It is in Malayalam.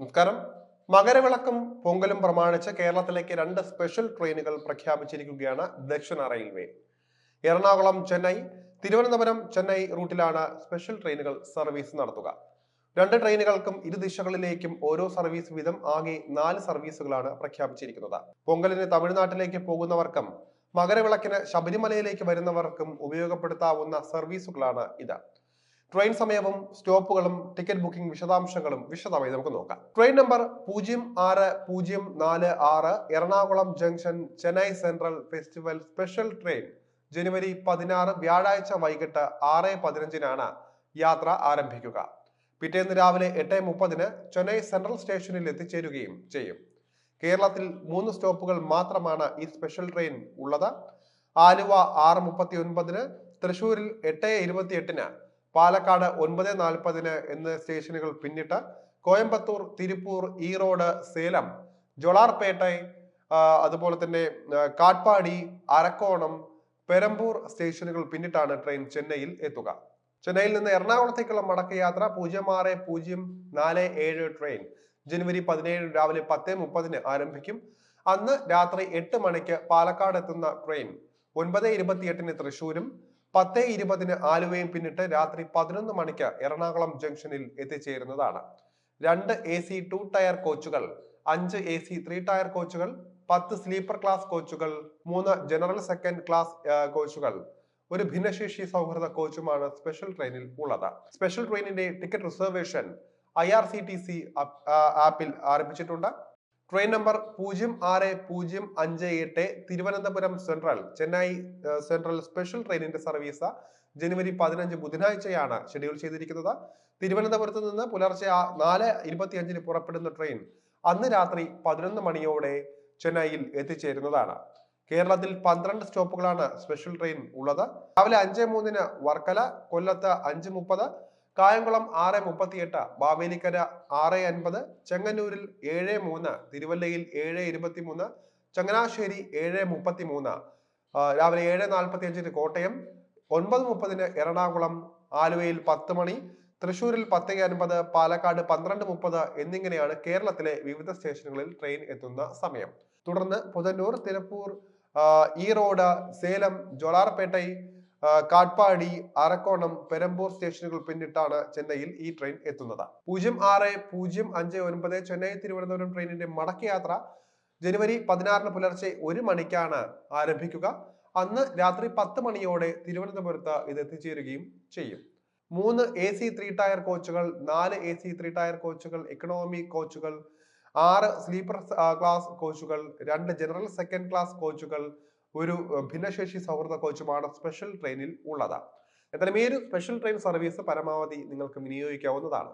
നമസ്കാരം. മകരവിളക്കും പൊങ്കലും പ്രമാണിച്ച് കേരളത്തിലേക്ക് രണ്ട് സ്പെഷ്യൽ ട്രെയിനുകൾ പ്രഖ്യാപിച്ചിരിക്കുകയാണ് ദക്ഷിണ റെയിൽവേ. എറണാകുളം ചെന്നൈ തിരുവനന്തപുരം ചെന്നൈ റൂട്ടിലാണ് സ്പെഷ്യൽ ട്രെയിനുകൾ സർവീസ് നടത്തുക. രണ്ട് ട്രെയിനുകൾക്കും ഇരു ദിശകളിലേക്കും ഓരോ സർവീസ് വീതം ആകെ നാല് സർവീസുകളാണ് പ്രഖ്യാപിച്ചിരിക്കുന്നത്. പൊങ്കലിന് തമിഴ്നാട്ടിലേക്ക് പോകുന്നവർക്കും മകരവിളക്കിന് ശബരിമലയിലേക്ക് വരുന്നവർക്കും ഉപയോഗപ്പെടുത്താവുന്ന സർവീസുകളാണ് ഇത്. ട്രെയിൻ സമയവും സ്റ്റോപ്പുകളും ടിക്കറ്റ് ബുക്കിംഗ് വിശദാംശങ്ങളും വിശദമായി നമുക്ക് നോക്കാം. ട്രെയിൻ നമ്പർ പൂജ്യം ആറ് പൂജ്യം നാല് ആറ് Ernakulam junction Chennai central festival special train ജനുവരി പതിനാറ് വ്യാഴാഴ്ച വൈകിട്ട് ആറ് പതിനഞ്ചിനാണ് യാത്ര ആരംഭിക്കുക. പിറ്റേന്ന് രാവിലെ എട്ട് മുപ്പതിന് ചെന്നൈ സെൻട്രൽ സ്റ്റേഷനിൽ എത്തിച്ചേരുകയും ചെയ്യും. കേരളത്തിൽ മൂന്ന് സ്റ്റോപ്പുകൾ മാത്രമാണ് ഈ സ്പെഷ്യൽ ട്രെയിൻ ഉള്ളത്. ആലുവ ആറ് മുപ്പത്തി ഒൻപതിന് തൃശൂരിൽ എട്ട് ഇരുപത്തി എട്ടിന് പാലക്കാട് ഒൻപത് നാൽപ്പതിന് എന്ന സ്റ്റേഷനുകൾ പിന്നിട്ട് കോയമ്പത്തൂർ തിരുപ്പൂർ ഈറോഡ് സേലം ജൊളാർപേട്ട അതുപോലെ തന്നെ കാട്പാടി അരക്കോണം പെരമ്പൂർ സ്റ്റേഷനുകൾ പിന്നിട്ടാണ് ട്രെയിൻ ചെന്നൈയിൽ എത്തുക. ചെന്നൈയിൽ നിന്ന് എറണാകുളത്തേക്കുള്ള മടക്കയാത്ര പൂജ്യം ആറ് പൂജ്യം നാല് ഏഴ് ട്രെയിൻ. ജനുവരി പതിനേഴ് രാവിലെ പത്ത് മുപ്പതിന് ആരംഭിക്കും. അന്ന് രാത്രി എട്ട് മണിക്ക് പാലക്കാട് എത്തുന്ന ട്രെയിൻ. ഒൻപത് ഇരുപത്തിയെട്ടിന് തൃശൂരും പത്ത് ഇരുപതിന് ആലുവയും പിന്നിട്ട് രാത്രി പതിനൊന്ന് മണിക്ക് എറണാകുളം ജംഗ്ഷനിൽ എത്തിച്ചേരുന്നതാണ്. രണ്ട് എ സി ടു ടയർ കോച്ചുകൾ അഞ്ച് എ സി ത്രീ ടയർ കോച്ചുകൾ പത്ത് സ്ലീപ്പർ ക്ലാസ് കോച്ചുകൾ മൂന്ന് ജനറൽ സെക്കൻഡ് ക്ലാസ് കോച്ചുകൾ. ഒരു ഭിന്നശേഷി സൗഹൃദ കോച്ചുമാണ് സ്പെഷ്യൽ ട്രെയിനിൽ ഉള്ളത്. സ്പെഷ്യൽ ട്രെയിനിന്റെ ticket reservation I R C T C ആപ്പിൽ ആരംഭിച്ചിട്ടുണ്ട്. ട്രെയിൻ നമ്പർ പൂജ്യം ആറ് പൂജ്യം അഞ്ച് എട്ട് Thiruvananthapuram central Chennai central special ട്രെയിനിന്റെ സർവീസ് ജനുവരി പതിനഞ്ച് ബുധനാഴ്ചയാണ് ഷെഡ്യൂൾ ചെയ്തിരിക്കുന്നത്. തിരുവനന്തപുരത്ത് നിന്ന് പുലർച്ചെ നാല് ഇരുപത്തിയഞ്ചിന് പുറപ്പെടുന്ന ട്രെയിൻ അന്ന് രാത്രി പതിനൊന്ന് മണിയോടെ ചെന്നൈയിൽ എത്തിച്ചേരുന്നതാണ്. കേരളത്തിൽ പന്ത്രണ്ട് സ്റ്റോപ്പുകളാണ് സ്പെഷ്യൽ ട്രെയിൻ ഉള്ളത്. രാവിലെ അഞ്ച് മൂന്നിന് വർക്കല കൊല്ലത്ത് അഞ്ച് മുപ്പത് കായംകുളം ആറ് മുപ്പത്തിയെട്ട് ബാവേലിക്കര ആറ് അൻപത് ചെങ്ങന്നൂരിൽ ഏഴ് മൂന്ന് തിരുവല്ലയിൽ ഏഴ് ഇരുപത്തി മൂന്ന് ചങ്ങനാശ്ശേരി ഏഴ് മുപ്പത്തി മൂന്ന് രാവിലെ ഏഴ് നാൽപ്പത്തി അഞ്ചിന് കോട്ടയം ഒൻപത് മുപ്പതിന് എറണാകുളം ആലുവയിൽ പത്ത് മണി തൃശൂരിൽ പത്ത് അൻപത് പാലക്കാട് പന്ത്രണ്ട് മുപ്പത് എന്നിങ്ങനെയാണ് കേരളത്തിലെ വിവിധ സ്റ്റേഷനുകളിൽ ട്രെയിൻ എത്തുന്ന സമയം. തുടർന്ന് പുതന്നൂർ തിരുപ്പൂർ ഈറോഡ് സേലം ജോലാർപേട്ടൈ ആ, കാട്പാടി അരക്കോണം പെരമ്പൂർ സ്റ്റേഷനുകൾ പിന്നിട്ടാണ് ചെന്നൈയിൽ ഈ ട്രെയിൻ എത്തുന്നത്. പൂജ്യം ആറ് പൂജ്യം അഞ്ച് ഒൻപത് ചെന്നൈ തിരുവനന്തപുരം ട്രെയിനിന്റെ മടക്കയാത്ര ജനുവരി പതിനാറിന് പുലർച്ചെ ഒരു മണിക്കാണ് ആരംഭിക്കുക. അന്ന് രാത്രി പത്ത് മണിയോടെ തിരുവനന്തപുരത്ത് ഇത് എത്തിച്ചേരുകയും ചെയ്യും. മൂന്ന് എ സി ത്രീ ടയർ കോച്ചുകൾ നാല് എ സി ത്രീ ടയർ കോച്ചുകൾ എക്കണോമി കോച്ചുകൾ ആറ് സ്ലീപ്പർ ക്ലാസ് കോച്ചുകൾ രണ്ട് ജനറൽ സെക്കൻഡ് ക്ലാസ് കോച്ചുകൾ ഒരു ഭിന്നശേഷി സൗഹൃദ കോച്ചുമാണ് സ്പെഷ്യൽ ട്രെയിനിൽ ഉള്ളത്. എന്തായാലും ഈ ഒരു സ്പെഷ്യൽ ട്രെയിൻ സർവീസ് പരമാവധി നിങ്ങൾക്ക് വിനിയോഗിക്കാവുന്നതാണ്.